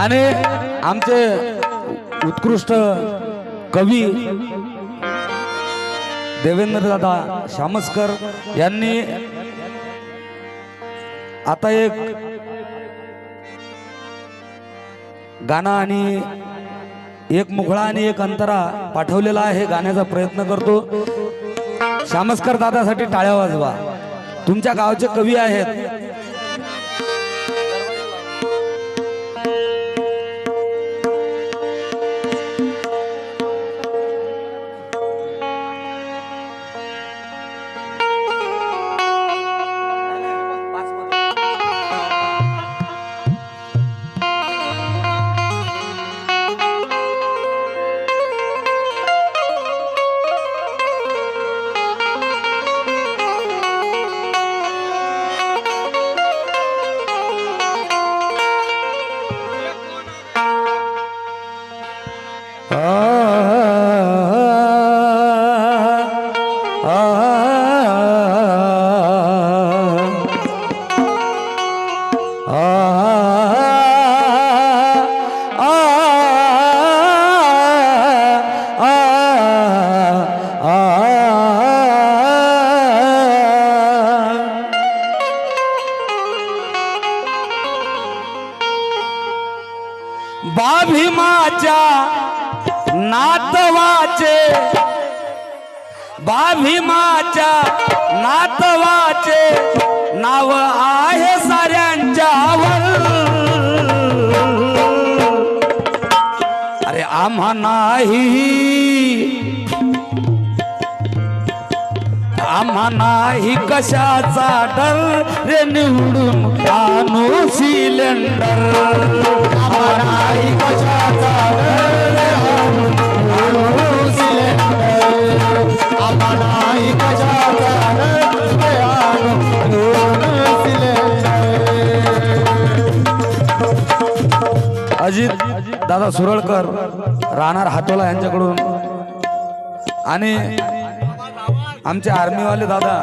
आणि आमचे उत्कृष्ट कवी देवेंद्रदादा शामसकर यांनी आता एक गाणं आणि एक मुखळा आणि एक अंतरा पाठवलेला आहे गाण्याचा प्रयत्न करतो. श्यामस्कर दादासाठी टाळ्या वाजवा. तुमच्या गावचे कवी आहेत. बाभीमाच्या नातवाचे बाभीमाच्या नातवाचे नाव आहे साऱ्यांच्यावर अरे आम्हा नाही. आम्हा नाही कशाचा डर रे निवडून आणू सिलेंडर. दादा सुरळकर राहणार हातोला यांच्याकडून. आणि आमचे आर्मीवाले दादा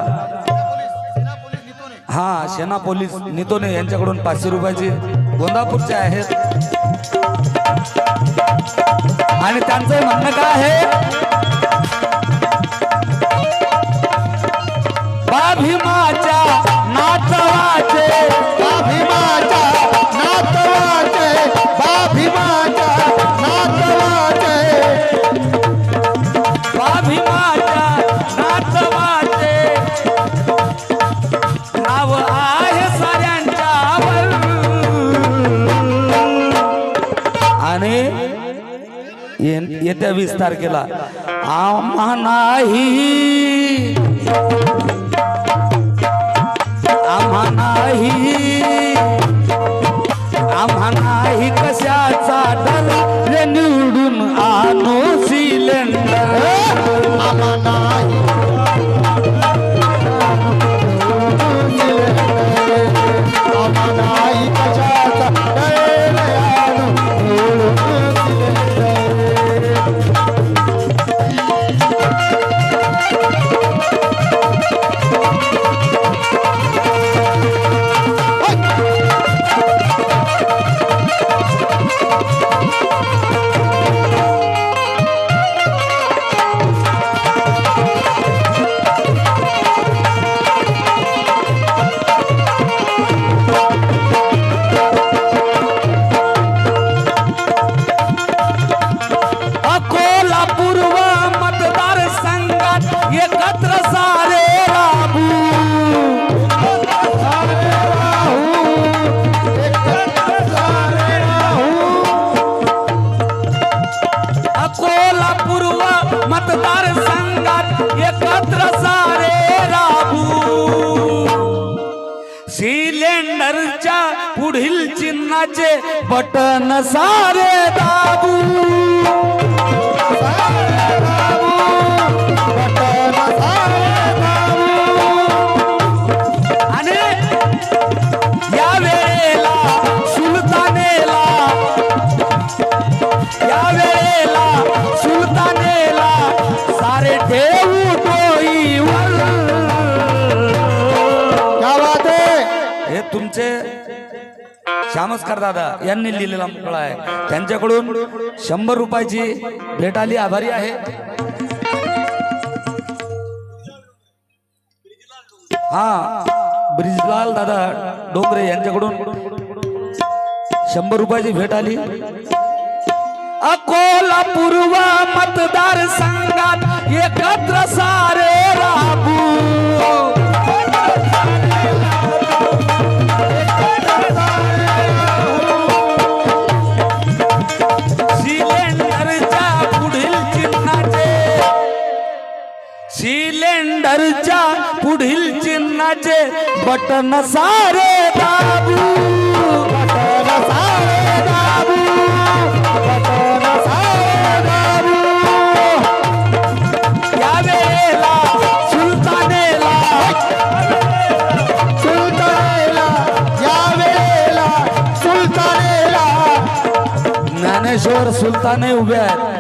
हा सेना पोलीस नितोने यांच्याकडून पाचशे रुपयाचे गोंदापूरचे आहेत. आणि त्यांचं म्हणणं काय आहे? आणि येत्या वीस तारखेला आम्हा नाही आम्हा नाही पुढील चिन्हाचे बटन सारे दाबू. त्यांचे श्यामस्कर दादा यांनी लिहिलेला मुकळा आहे. त्यांच्याकडून शंभर रुपयाची भेट आली आभारी आहे. हा ब्रिजलाल दादा डोंगरे यांच्याकडून शंभर रुपयाची भेट आली अकोला पूर्व मतदार संघात एकत्र सारे सिलेंडरच्या पुढील चिन्हाचे बटन सारे दाबू. ज्ञानेश्वर सुलताने उभे आहेत.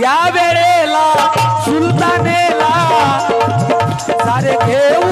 या वेळेला सुलताने सारे घेऊ